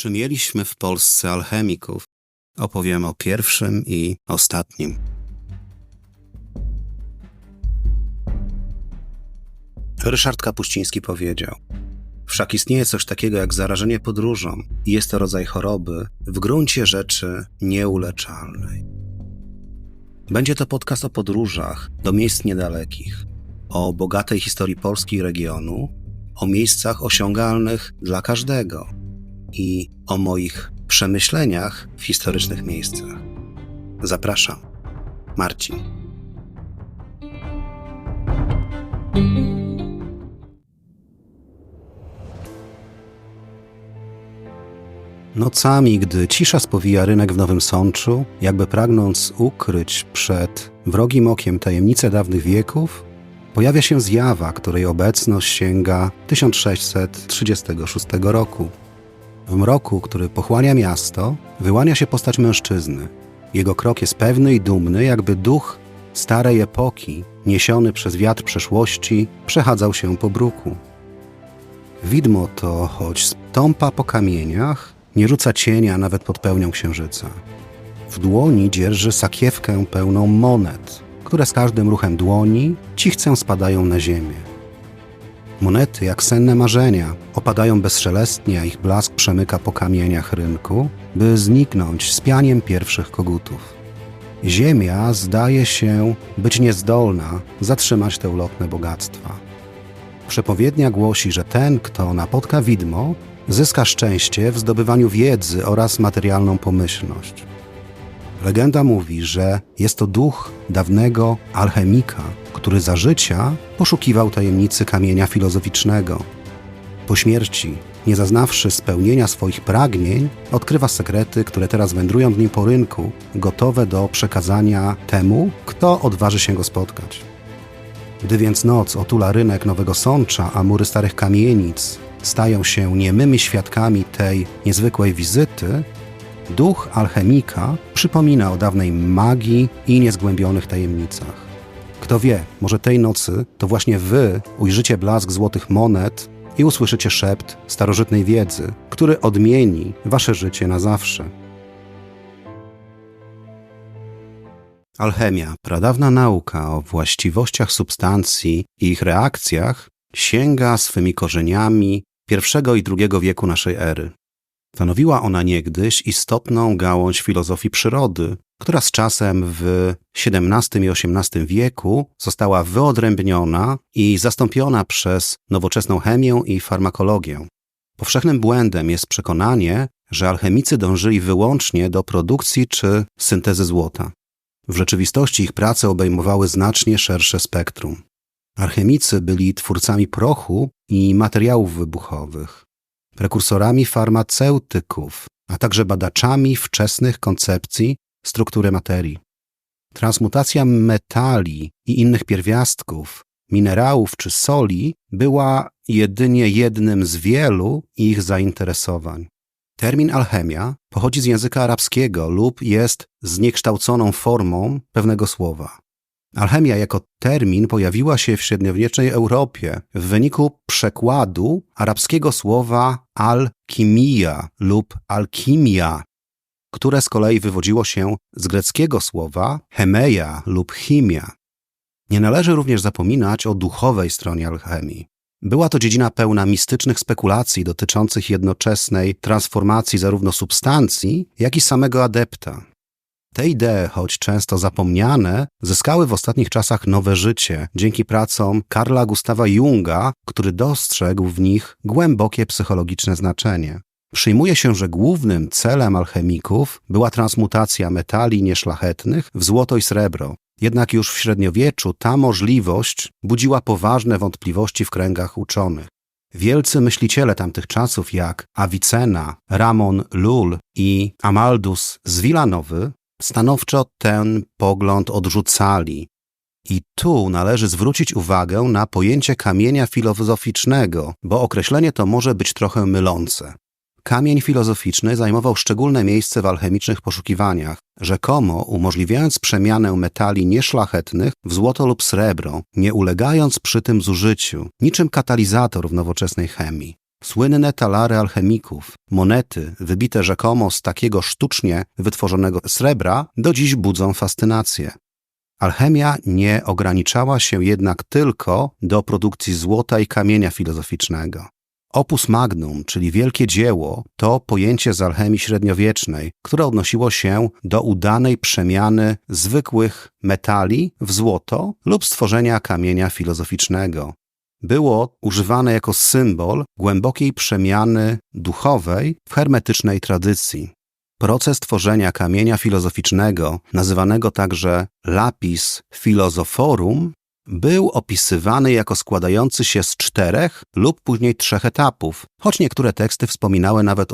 Czy mieliśmy w Polsce alchemików? Opowiem o pierwszym i ostatnim. Ryszard Kapuściński powiedział: Wszak istnieje coś takiego jak zarażenie podróżą, i jest to rodzaj choroby w gruncie rzeczy nieuleczalnej. Będzie to podcast o podróżach do miejsc niedalekich, o bogatej historii Polski i regionu, o miejscach osiągalnych dla każdego i o moich przemyśleniach w historycznych miejscach. Zapraszam, Marcin. Nocami, gdy cisza spowija rynek w Nowym Sączu, jakby pragnąc ukryć przed wrogim okiem tajemnice dawnych wieków, pojawia się zjawa, której obecność sięga 1636 roku. W mroku, który pochłania miasto, wyłania się postać mężczyzny. Jego krok jest pewny i dumny, jakby duch starej epoki, niesiony przez wiatr przeszłości, przechadzał się po bruku. Widmo to, choć stąpa po kamieniach, nie rzuca cienia nawet pod pełnią księżyca. W dłoni dzierży sakiewkę pełną monet, które z każdym ruchem dłoni cichcem spadają na ziemię. Monety, jak senne marzenia, opadają bezszelestnie, a ich blask przemyka po kamieniach rynku, by zniknąć z pianiem pierwszych kogutów. Ziemia zdaje się być niezdolna zatrzymać te ulotne bogactwa. Przepowiednia głosi, że ten, kto napotka widmo, zyska szczęście w zdobywaniu wiedzy oraz materialną pomyślność. Legenda mówi, że jest to duch dawnego alchemika, który za życia poszukiwał tajemnicy kamienia filozoficznego. Po śmierci, nie zaznawszy spełnienia swoich pragnień, odkrywa sekrety, które teraz wędrują dni po rynku, gotowe do przekazania temu, kto odważy się go spotkać. Gdy więc noc otula rynek Nowego Sącza, a mury starych kamienic stają się niemymi świadkami tej niezwykłej wizyty, duch alchemika przypomina o dawnej magii i niezgłębionych tajemnicach. Kto wie, może tej nocy to właśnie wy ujrzycie blask złotych monet i usłyszycie szept starożytnej wiedzy, który odmieni wasze życie na zawsze. Alchemia, pradawna nauka o właściwościach substancji i ich reakcjach, sięga swymi korzeniami pierwszego i drugiego wieku naszej ery. Stanowiła ona niegdyś istotną gałąź filozofii przyrody, która z czasem w XVII i XVIII wieku została wyodrębniona i zastąpiona przez nowoczesną chemię i farmakologię. Powszechnym błędem jest przekonanie, że alchemicy dążyli wyłącznie do produkcji czy syntezy złota. W rzeczywistości ich prace obejmowały znacznie szersze spektrum. Alchemicy byli twórcami prochu i materiałów wybuchowych, prekursorami farmaceutyków, a także badaczami wczesnych koncepcji struktury materii. Transmutacja metali i innych pierwiastków, minerałów czy soli była jedynie jednym z wielu ich zainteresowań. Termin alchemia pochodzi z języka arabskiego lub jest zniekształconą formą pewnego słowa. Alchemia jako termin pojawiła się w średniowiecznej Europie w wyniku przekładu arabskiego słowa alkimia lub alkimia, które z kolei wywodziło się z greckiego słowa hemeia lub chimia. Nie należy również zapominać o duchowej stronie alchemii. Była to dziedzina pełna mistycznych spekulacji dotyczących jednoczesnej transformacji zarówno substancji, jak i samego adepta. Te idee, choć często zapomniane, zyskały w ostatnich czasach nowe życie dzięki pracom Karla Gustawa Junga, który dostrzegł w nich głębokie psychologiczne znaczenie. Przyjmuje się, że głównym celem alchemików była transmutacja metali nieszlachetnych w złoto i srebro. Jednak już w średniowieczu ta możliwość budziła poważne wątpliwości w kręgach uczonych. Wielcy myśliciele tamtych czasów jak Avicenna, Ramon Lull i Amaldus z Villanowy stanowczo ten pogląd odrzucali. I tu należy zwrócić uwagę na pojęcie kamienia filozoficznego, bo określenie to może być trochę mylące. Kamień filozoficzny zajmował szczególne miejsce w alchemicznych poszukiwaniach, rzekomo umożliwiając przemianę metali nieszlachetnych w złoto lub srebro, nie ulegając przy tym zużyciu, niczym katalizator w nowoczesnej chemii. Słynne talary alchemików, monety wybite rzekomo z takiego sztucznie wytworzonego srebra, do dziś budzą fascynację. Alchemia nie ograniczała się jednak tylko do produkcji złota i kamienia filozoficznego. Opus magnum, czyli wielkie dzieło, to pojęcie z alchemii średniowiecznej, które odnosiło się do udanej przemiany zwykłych metali w złoto lub stworzenia kamienia filozoficznego. Było używane jako symbol głębokiej przemiany duchowej w hermetycznej tradycji. Proces tworzenia kamienia filozoficznego, nazywanego także lapis philosophorum, był opisywany jako składający się z czterech lub później trzech etapów, choć niektóre teksty wspominały nawet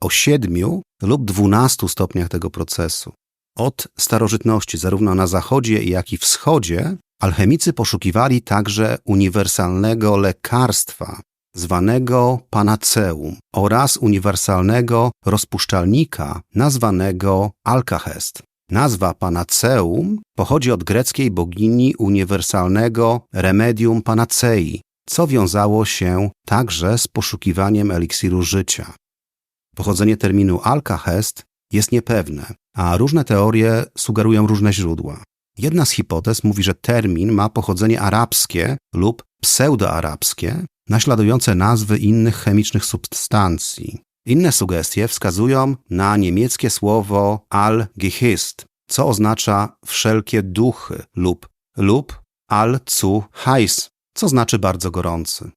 o siedmiu lub dwunastu stopniach tego procesu. Od starożytności, zarówno na zachodzie, jak i wschodzie, alchemicy poszukiwali także uniwersalnego lekarstwa, zwanego panaceum, oraz uniwersalnego rozpuszczalnika, nazwanego alkahest. Nazwa panaceum pochodzi od greckiej bogini uniwersalnego remedium panacei, co wiązało się także z poszukiwaniem eliksiru życia. Pochodzenie terminu alkahest jest niepewne, a różne teorie sugerują różne źródła. Jedna z hipotez mówi, że termin ma pochodzenie arabskie lub pseudoarabskie, naśladujące nazwy innych chemicznych substancji. Inne sugestie wskazują na niemieckie słowo al-Gehist, co oznacza wszelkie duchy lub lub al-zu heiß, co znaczy bardzo gorący.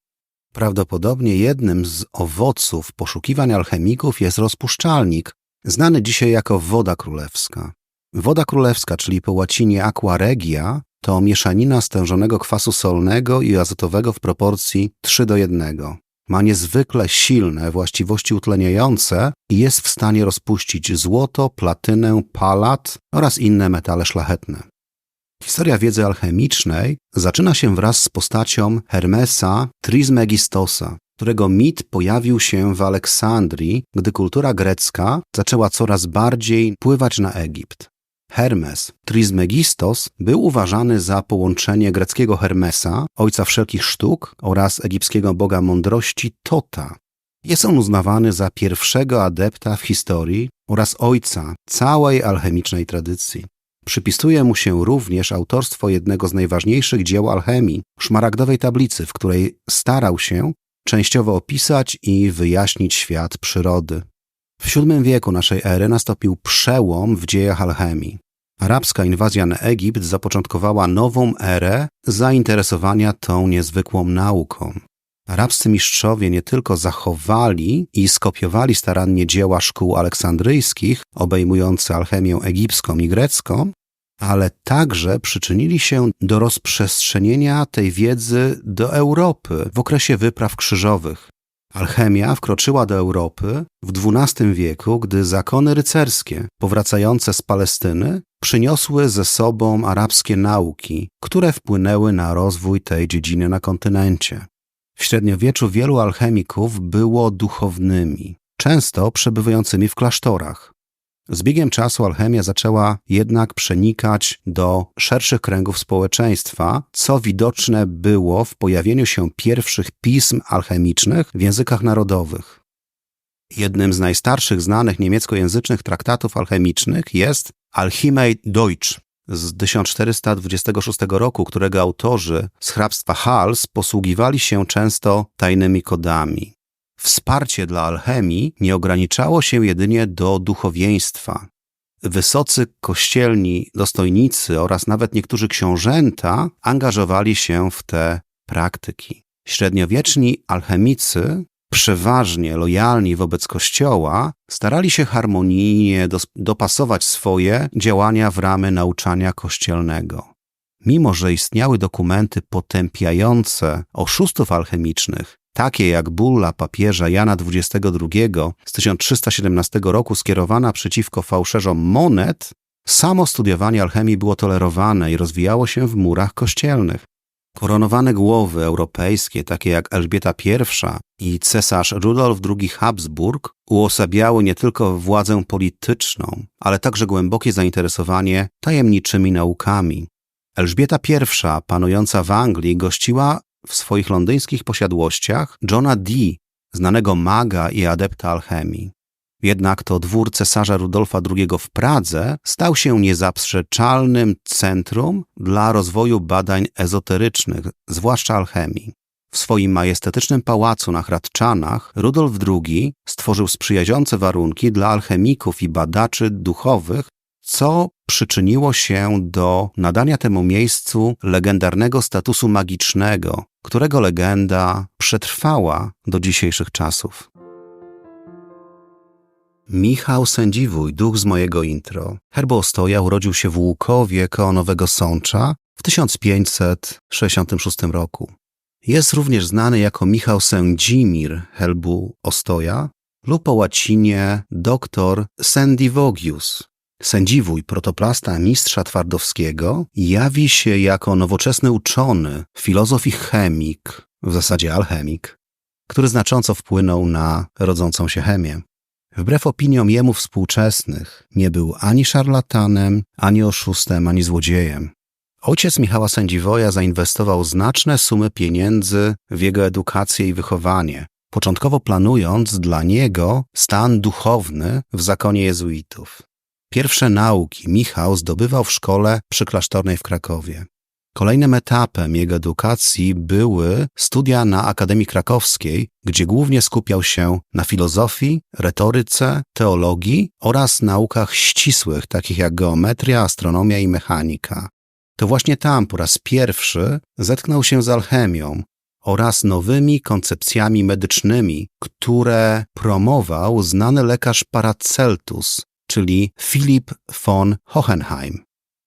Prawdopodobnie jednym z owoców poszukiwań alchemików jest rozpuszczalnik, znany dzisiaj jako woda królewska. Woda królewska, czyli po łacinie aqua regia, to mieszanina stężonego kwasu solnego i azotowego w proporcji 3 do 1. Ma niezwykle silne właściwości utleniające i jest w stanie rozpuścić złoto, platynę, palat oraz inne metale szlachetne. Historia wiedzy alchemicznej zaczyna się wraz z postacią Hermesa Trismegistosa, którego mit pojawił się w Aleksandrii, gdy kultura grecka zaczęła coraz bardziej pływać na Egipt. Hermes Trismegistos był uważany za połączenie greckiego Hermesa, ojca wszelkich sztuk, oraz egipskiego boga mądrości Tota. Jest on uznawany za pierwszego adepta w historii oraz ojca całej alchemicznej tradycji. Przypisuje mu się również autorstwo jednego z najważniejszych dzieł alchemii, szmaragdowej tablicy, w której starał się częściowo opisać i wyjaśnić świat przyrody. W VII wieku naszej ery nastąpił przełom w dziejach alchemii. Arabska inwazja na Egipt zapoczątkowała nową erę zainteresowania tą niezwykłą nauką. Arabscy mistrzowie nie tylko zachowali i skopiowali starannie dzieła szkół aleksandryjskich, obejmujące alchemię egipską i grecką, ale także przyczynili się do rozprzestrzenienia tej wiedzy do Europy w okresie wypraw krzyżowych. Alchemia wkroczyła do Europy w XII wieku, gdy zakony rycerskie powracające z Palestyny przyniosły ze sobą arabskie nauki, które wpłynęły na rozwój tej dziedziny na kontynencie. W średniowieczu wielu alchemików było duchownymi, często przebywającymi w klasztorach. Z biegiem czasu alchemia zaczęła jednak przenikać do szerszych kręgów społeczeństwa, co widoczne było w pojawieniu się pierwszych pism alchemicznych w językach narodowych. Jednym z najstarszych znanych niemieckojęzycznych traktatów alchemicznych jest Alchimei Deutsch z 1426 roku, którego autorzy z hrabstwa Hals posługiwali się często tajnymi kodami. Wsparcie dla alchemii nie ograniczało się jedynie do duchowieństwa. Wysocy kościelni dostojnicy oraz nawet niektórzy książęta angażowali się w te praktyki. Średniowieczni alchemicy, przeważnie lojalni wobec Kościoła, starali się harmonijnie dopasować swoje działania w ramy nauczania kościelnego. Mimo, że istniały dokumenty potępiające oszustów alchemicznych, takie jak bulla papieża Jana XXII z 1317 roku skierowana przeciwko fałszerzom monet, samo studiowanie alchemii było tolerowane i rozwijało się w murach kościelnych. Koronowane głowy europejskie, takie jak Elżbieta I i cesarz Rudolf II Habsburg, uosabiały nie tylko władzę polityczną, ale także głębokie zainteresowanie tajemniczymi naukami. Elżbieta I, panująca w Anglii, gościła w swoich londyńskich posiadłościach Johna Dee, znanego maga i adepta alchemii. Jednak to dwór cesarza Rudolfa II w Pradze stał się niezaprzeczalnym centrum dla rozwoju badań ezoterycznych, zwłaszcza alchemii. W swoim majestatycznym pałacu na Hradczanach Rudolf II stworzył sprzyjające warunki dla alchemików i badaczy duchowych, co przyczyniło się do nadania temu miejscu legendarnego statusu magicznego, którego legenda przetrwała do dzisiejszych czasów. Michał Sędziwój, duch z mojego intro. Herbostoja urodził się w Łukowie koło Nowego Sącza w 1566 roku. Jest również znany jako Michał Sędzimir Helbu Ostoja lub po łacinie doktor Sendivogius. Sędziwój, protoplasta mistrza Twardowskiego, jawi się jako nowoczesny uczony, filozof i chemik, w zasadzie alchemik, który znacząco wpłynął na rodzącą się chemię. Wbrew opiniom jemu współczesnych, nie był ani szarlatanem, ani oszustem, ani złodziejem. Ojciec Michała Sędziwoja zainwestował znaczne sumy pieniędzy w jego edukację i wychowanie, początkowo planując dla niego stan duchowny w zakonie jezuitów. Pierwsze nauki Michał zdobywał w szkole przyklasztornej w Krakowie. Kolejnym etapem jego edukacji były studia na Akademii Krakowskiej, gdzie głównie skupiał się na filozofii, retoryce, teologii oraz naukach ścisłych, takich jak geometria, astronomia i mechanika. To właśnie tam po raz pierwszy zetknął się z alchemią oraz nowymi koncepcjami medycznymi, które promował znany lekarz Paraceltus, czyli Philipp von Hohenheim.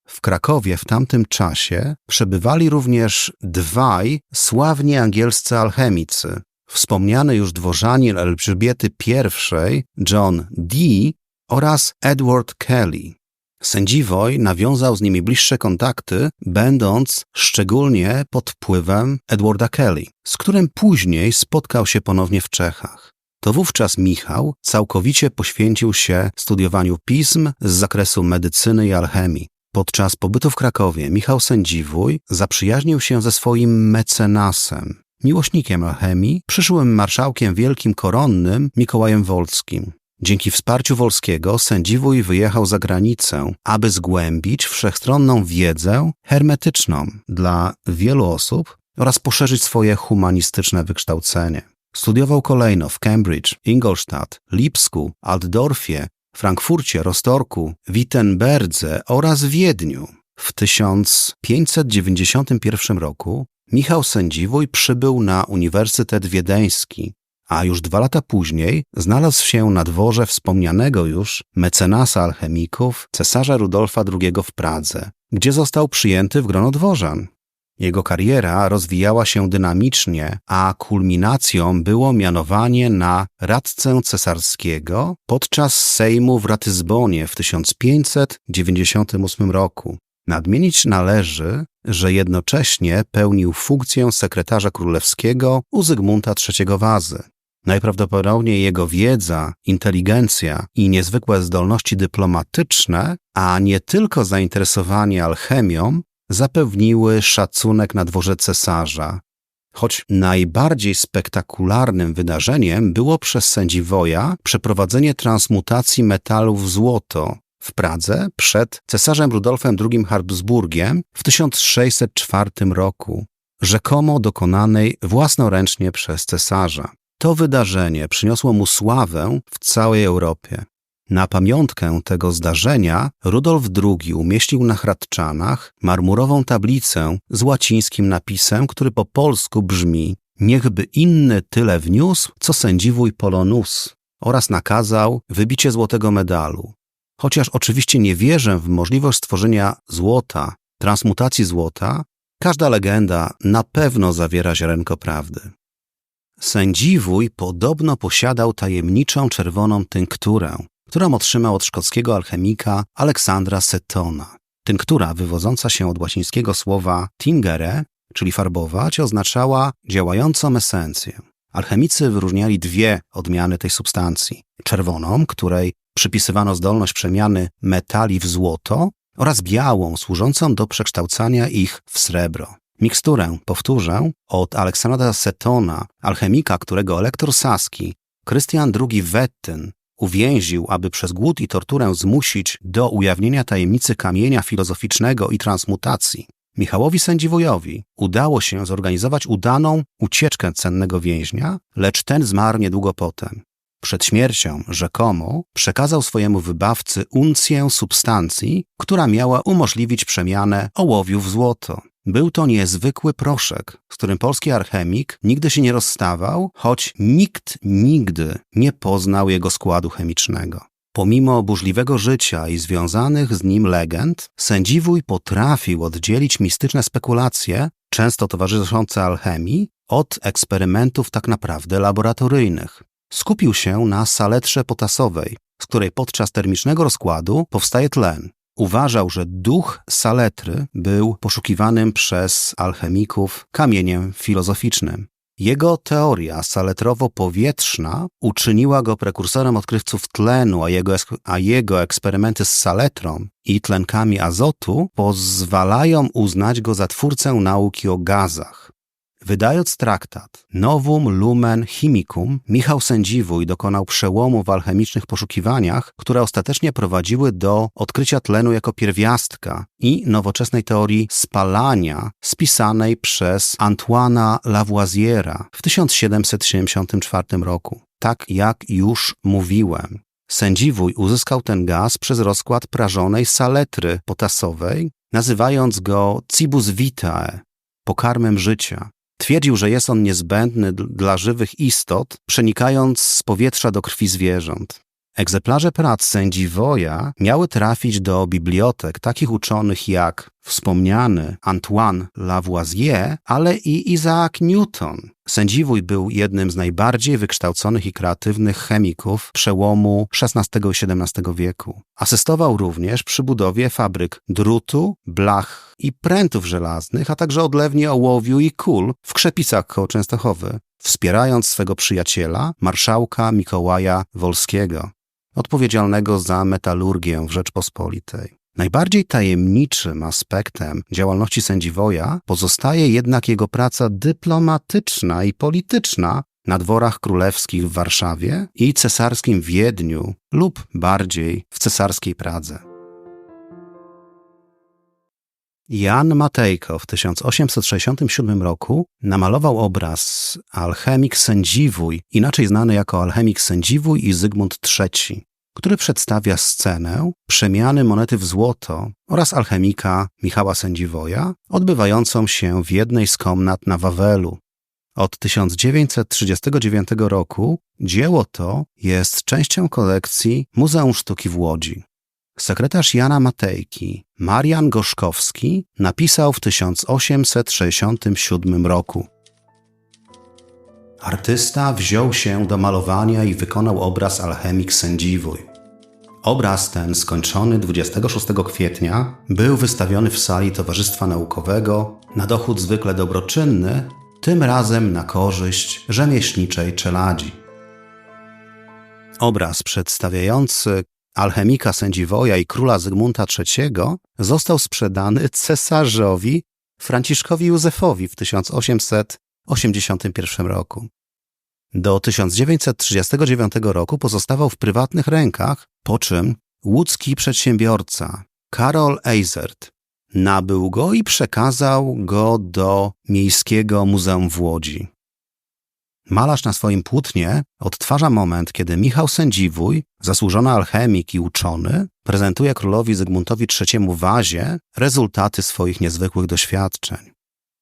W Krakowie w tamtym czasie przebywali również dwaj sławni angielscy alchemicy. Wspomniany już dworzanin Elżbiety I, John Dee oraz Edward Kelly. Sędziwoj nawiązał z nimi bliższe kontakty, będąc szczególnie pod wpływem Edwarda Kelly, z którym później spotkał się ponownie w Czechach. To wówczas Michał całkowicie poświęcił się studiowaniu pism z zakresu medycyny i alchemii. Podczas pobytu w Krakowie Michał Sędziwój zaprzyjaźnił się ze swoim mecenasem, miłośnikiem alchemii, przyszłym marszałkiem wielkim koronnym Mikołajem Wolskim. Dzięki wsparciu Wolskiego Sędziwój wyjechał za granicę, aby zgłębić wszechstronną wiedzę hermetyczną dla wielu osób oraz poszerzyć swoje humanistyczne wykształcenie. Studiował kolejno w Cambridge, Ingolstadt, Lipsku, Altdorfie, Frankfurcie, Rostorku, Wittenberdze oraz Wiedniu. W 1591 roku Michał Sędziwój przybył na Uniwersytet Wiedeński, a już dwa lata później znalazł się na dworze wspomnianego już mecenasa alchemików cesarza Rudolfa II w Pradze, gdzie został przyjęty w grono dworzan. Jego kariera rozwijała się dynamicznie, a kulminacją było mianowanie na radcę cesarskiego podczas Sejmu w Ratyzbonie w 1598 roku. Nadmienić należy, że jednocześnie pełnił funkcję sekretarza królewskiego u Zygmunta III Wazy. Najprawdopodobniej jego wiedza, inteligencja i niezwykłe zdolności dyplomatyczne, a nie tylko zainteresowanie alchemią, zapewniły szacunek na dworze cesarza. Choć najbardziej spektakularnym wydarzeniem było przez sędziwoja przeprowadzenie transmutacji metalu w złoto w Pradze przed cesarzem Rudolfem II Habsburgiem w 1604 roku, rzekomo dokonanej własnoręcznie przez cesarza. To wydarzenie przyniosło mu sławę w całej Europie. Na pamiątkę tego zdarzenia Rudolf II umieścił na Hradczanach marmurową tablicę z łacińskim napisem, który po polsku brzmi Niechby inny tyle wniósł, co sędziwój Polonus oraz nakazał wybicie złotego medalu. Chociaż oczywiście nie wierzę w możliwość stworzenia złota, transmutacji złota, każda legenda na pewno zawiera ziarenko prawdy. Sędziwój podobno posiadał tajemniczą czerwoną tynkturę, którą otrzymał od szkockiego alchemika Aleksandra Setona. Tynktura, wywodząca się od łacińskiego słowa tingere, czyli farbować, oznaczała działającą esencję. Alchemicy wyróżniali dwie odmiany tej substancji. Czerwoną, której przypisywano zdolność przemiany metali w złoto oraz białą, służącą do przekształcania ich w srebro. Miksturę, powtórzę, od Aleksandra Setona, alchemika, którego elektor saski, Krystian II Wettyn, uwięził, aby przez głód i torturę zmusić do ujawnienia tajemnicy kamienia filozoficznego i transmutacji. Michałowi Sędziwojowi udało się zorganizować udaną ucieczkę cennego więźnia, lecz ten zmarł niedługo potem. Przed śmiercią, rzekomo, przekazał swojemu wybawcy uncję substancji, która miała umożliwić przemianę ołowiu w złoto. Był to niezwykły proszek, z którym polski alchemik nigdy się nie rozstawał, choć nikt nigdy nie poznał jego składu chemicznego. Pomimo burzliwego życia i związanych z nim legend, sędziwój potrafił oddzielić mistyczne spekulacje, często towarzyszące alchemii, od eksperymentów tak naprawdę laboratoryjnych. Skupił się na saletrze potasowej, z której podczas termicznego rozkładu powstaje tlen. Uważał, że duch saletry był poszukiwanym przez alchemików kamieniem filozoficznym. Jego teoria saletrowo-powietrzna uczyniła go prekursorem odkrywców tlenu, a jego, a jego eksperymenty z saletrą i tlenkami azotu pozwalają uznać go za twórcę nauki o gazach. Wydając traktat Novum Lumen Chimicum, Michał Sędziwój dokonał przełomu w alchemicznych poszukiwaniach, które ostatecznie prowadziły do odkrycia tlenu jako pierwiastka i nowoczesnej teorii spalania spisanej przez Antoina Lavoisiera w 1774 roku. Tak jak już mówiłem, Sędziwój uzyskał ten gaz przez rozkład prażonej saletry potasowej, nazywając go cibus vitae, pokarmem życia. Twierdził, że jest on niezbędny dla żywych istot, przenikając z powietrza do krwi zwierząt. Egzemplarze prac sędzi Woja miały trafić do bibliotek takich uczonych jak wspomniany Antoine Lavoisier, ale i Isaac Newton. Sędziwój był jednym z najbardziej wykształconych i kreatywnych chemików przełomu XVI i XVII wieku. Asystował również przy budowie fabryk drutu, blach i prętów żelaznych, a także odlewni ołowiu i kul w Krzepicach koło Częstochowy, wspierając swego przyjaciela, marszałka Mikołaja Wolskiego odpowiedzialnego za metalurgię w Rzeczpospolitej. Najbardziej tajemniczym aspektem działalności sędziwoja pozostaje jednak jego praca dyplomatyczna i polityczna na dworach królewskich w Warszawie i cesarskim Wiedniu lub bardziej w cesarskiej Pradze. Jan Matejko w 1867 roku namalował obraz Alchemik Sędziwój, inaczej znany jako Alchemik Sędziwój i Zygmunt III, który przedstawia scenę przemiany monety w złoto oraz alchemika Michała Sędziwoja, odbywającą się w jednej z komnat na Wawelu. Od 1939 roku dzieło to jest częścią kolekcji Muzeum Sztuki w Łodzi. Sekretarz Jana Matejki, Marian Gorzkowski, napisał w 1867 roku. Artysta wziął się do malowania i wykonał obraz Alchemik Sędziwój. Obraz ten, skończony 26 kwietnia, był wystawiony w sali Towarzystwa Naukowego na dochód zwykle dobroczynny, tym razem na korzyść rzemieślniczej czeladzi. Obraz przedstawiający alchemika sędziwoja i króla Zygmunta III został sprzedany cesarzowi Franciszkowi Józefowi w 1881 roku. Do 1939 roku pozostawał w prywatnych rękach, po czym łódzki przedsiębiorca Karol Eisert nabył go i przekazał go do Miejskiego Muzeum w Łodzi. Malarz na swoim płótnie odtwarza moment, kiedy Michał Sędziwój, zasłużony alchemik i uczony, prezentuje królowi Zygmuntowi III Wazie rezultaty swoich niezwykłych doświadczeń.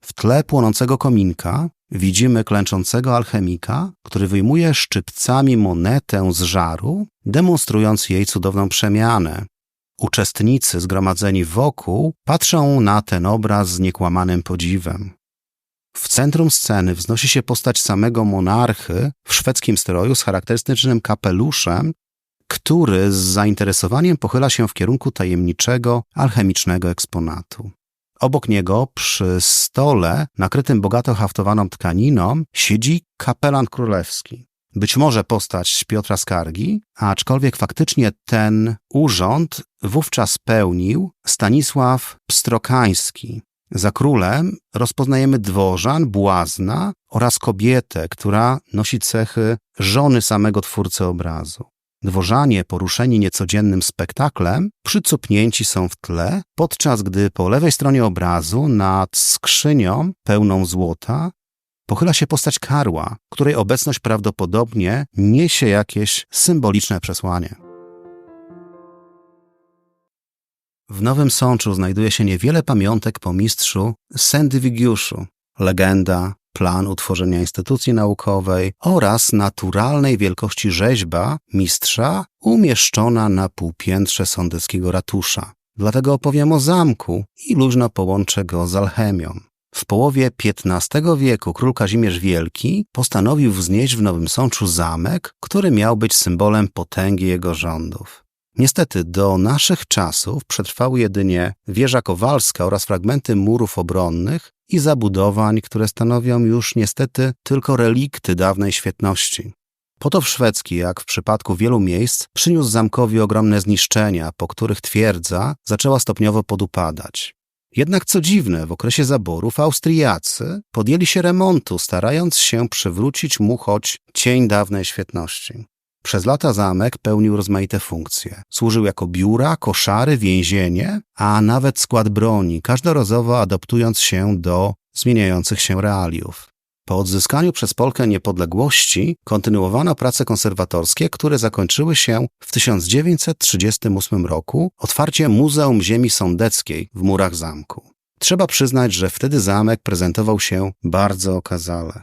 W tle płonącego kominka widzimy klęczącego alchemika, który wyjmuje szczypcami monetę z żaru, demonstrując jej cudowną przemianę. Uczestnicy zgromadzeni wokół patrzą na ten obraz z niekłamanym podziwem. W centrum sceny wznosi się postać samego monarchy w szwedzkim stroju z charakterystycznym kapeluszem, który z zainteresowaniem pochyla się w kierunku tajemniczego, alchemicznego eksponatu. Obok niego, przy stole nakrytym bogato haftowaną tkaniną, siedzi kapelan królewski. Być może postać Piotra Skargi, aczkolwiek faktycznie ten urząd wówczas pełnił Stanisław Pstrokański, Za królem rozpoznajemy dworzan, błazna oraz kobietę, która nosi cechy żony samego twórcy obrazu. Dworzanie, poruszeni niecodziennym spektaklem, przycupnięci są w tle, podczas gdy po lewej stronie obrazu nad skrzynią pełną złota pochyla się postać karła, której obecność prawdopodobnie niesie jakieś symboliczne przesłanie. W Nowym Sączu znajduje się niewiele pamiątek po mistrzu Sendywigiuszu, legenda, plan utworzenia instytucji naukowej oraz naturalnej wielkości rzeźba mistrza umieszczona na półpiętrze sądeckiego ratusza. Dlatego opowiem o zamku i luźno połączę go z alchemią. W połowie XV wieku król Kazimierz Wielki postanowił wznieść w Nowym Sączu zamek, który miał być symbolem potęgi jego rządów. Niestety do naszych czasów przetrwały jedynie wieża kowalska oraz fragmenty murów obronnych i zabudowań, które stanowią już niestety tylko relikty dawnej świetności. Potop szwedzki, jak w przypadku wielu miejsc, przyniósł zamkowi ogromne zniszczenia, po których twierdza zaczęła stopniowo podupadać. Jednak co dziwne, w okresie zaborów Austriacy podjęli się remontu, starając się przywrócić mu choć cień dawnej świetności. Przez lata zamek pełnił rozmaite funkcje. Służył jako biura, koszary, więzienie, a nawet skład broni, każdorazowo adaptując się do zmieniających się realiów. Po odzyskaniu przez Polkę niepodległości kontynuowano prace konserwatorskie, które zakończyły się w 1938 roku otwarciem Muzeum Ziemi Sądeckiej w murach zamku. Trzeba przyznać, że wtedy zamek prezentował się bardzo okazale.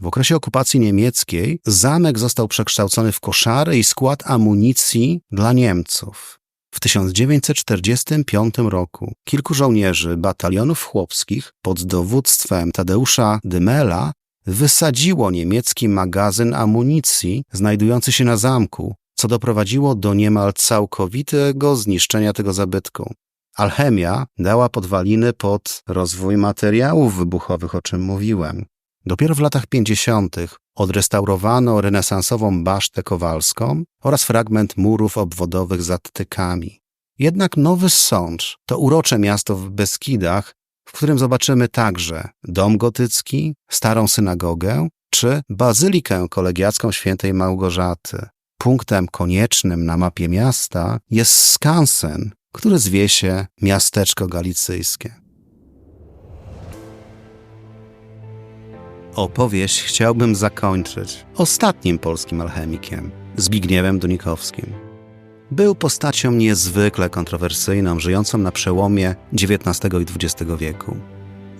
W okresie okupacji niemieckiej zamek został przekształcony w koszary i skład amunicji dla Niemców. W 1945 roku kilku żołnierzy batalionów chłopskich pod dowództwem Tadeusza Dymela wysadziło niemiecki magazyn amunicji znajdujący się na zamku, co doprowadziło do niemal całkowitego zniszczenia tego zabytku. Alchemia dała podwaliny pod rozwój materiałów wybuchowych, o czym mówiłem. Dopiero w latach 50. odrestaurowano renesansową basztę kowalską oraz fragment murów obwodowych z attykami. Jednak Nowy Sącz to urocze miasto w Beskidach, w którym zobaczymy także dom gotycki, starą synagogę czy bazylikę kolegiacką świętej Małgorzaty. Punktem koniecznym na mapie miasta jest skansen, który zwie się Miasteczko Galicyjskie. Opowieść chciałbym zakończyć ostatnim polskim alchemikiem, Zbigniewem Dunikowskim. Był postacią niezwykle kontrowersyjną, żyjącą na przełomie XIX i XX wieku.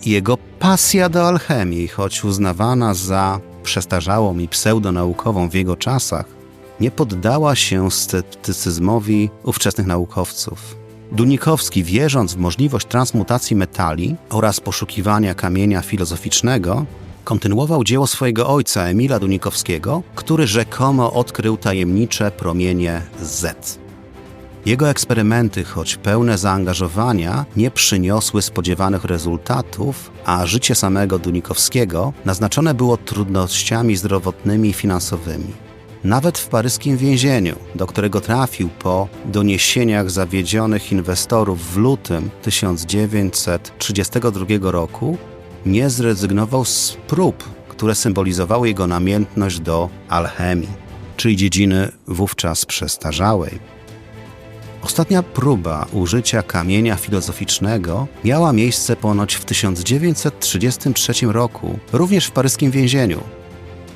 Jego pasja do alchemii, choć uznawana za przestarzałą i pseudonaukową w jego czasach, nie poddała się sceptycyzmowi ówczesnych naukowców. Dunikowski, wierząc w możliwość transmutacji metali oraz poszukiwania kamienia filozoficznego, kontynuował dzieło swojego ojca Emila Dunikowskiego, który rzekomo odkrył tajemnicze promienie Z. Jego eksperymenty, choć pełne zaangażowania, nie przyniosły spodziewanych rezultatów, a życie samego Dunikowskiego naznaczone było trudnościami zdrowotnymi i finansowymi. Nawet w paryskim więzieniu, do którego trafił po doniesieniach zawiedzionych inwestorów w lutym 1932 roku, nie zrezygnował z prób, które symbolizowały jego namiętność do alchemii, czyli dziedziny wówczas przestarzałej. Ostatnia próba użycia kamienia filozoficznego miała miejsce ponoć w 1933 roku, również w paryskim więzieniu.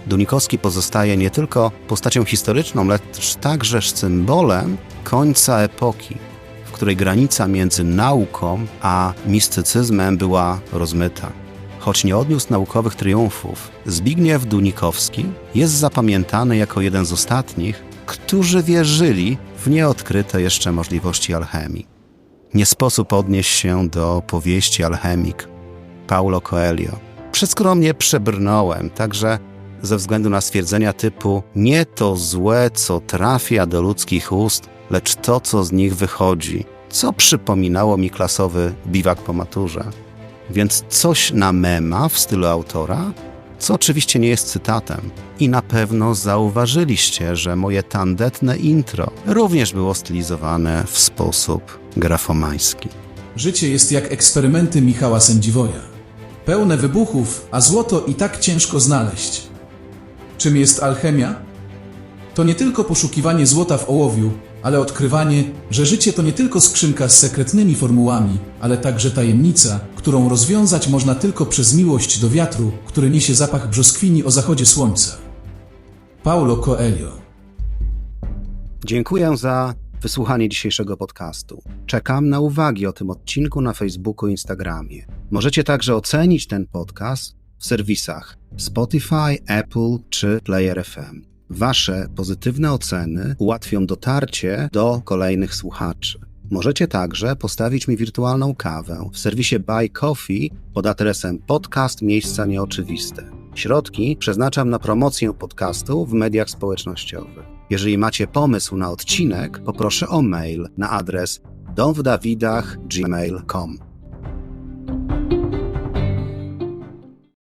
Dunikowski pozostaje nie tylko postacią historyczną, lecz także symbolem końca epoki, w której granica między nauką a mistycyzmem była rozmyta. Choć nie odniósł naukowych triumfów, Zbigniew Dunikowski jest zapamiętany jako jeden z ostatnich, którzy wierzyli w nieodkryte jeszcze możliwości alchemii. Nie sposób odnieść się do powieści Alchemik Paulo Coelho. Przeskromnie przebrnąłem, także ze względu na stwierdzenia typu nie to złe, co trafia do ludzkich ust, lecz to, co z nich wychodzi, co przypominało mi klasowy biwak po maturze. Więc coś na mema w stylu autora, co oczywiście nie jest cytatem. I na pewno zauważyliście, że moje tandetne intro również było stylizowane w sposób grafomański. Życie jest jak eksperymenty Michała Sędziwoja. Pełne wybuchów, a złoto i tak ciężko znaleźć. Czym jest alchemia? To nie tylko poszukiwanie złota w ołowiu, ale odkrywanie, że życie to nie tylko skrzynka z sekretnymi formułami, ale także tajemnica, którą rozwiązać można tylko przez miłość do wiatru, który niesie zapach brzoskwini o zachodzie słońca. Paulo Coelho Dziękuję za wysłuchanie dzisiejszego podcastu. Czekam na uwagi o tym odcinku na Facebooku i Instagramie. Możecie także ocenić ten podcast w serwisach Spotify, Apple czy Player FM. Wasze pozytywne oceny ułatwią dotarcie do kolejnych słuchaczy. Możecie także postawić mi wirtualną kawę w serwisie Buy Coffee pod adresem podcast Miejsca Nieoczywiste. Środki przeznaczam na promocję podcastu w mediach społecznościowych. Jeżeli macie pomysł na odcinek, poproszę o mail na adres domwdawidach.gmail.com.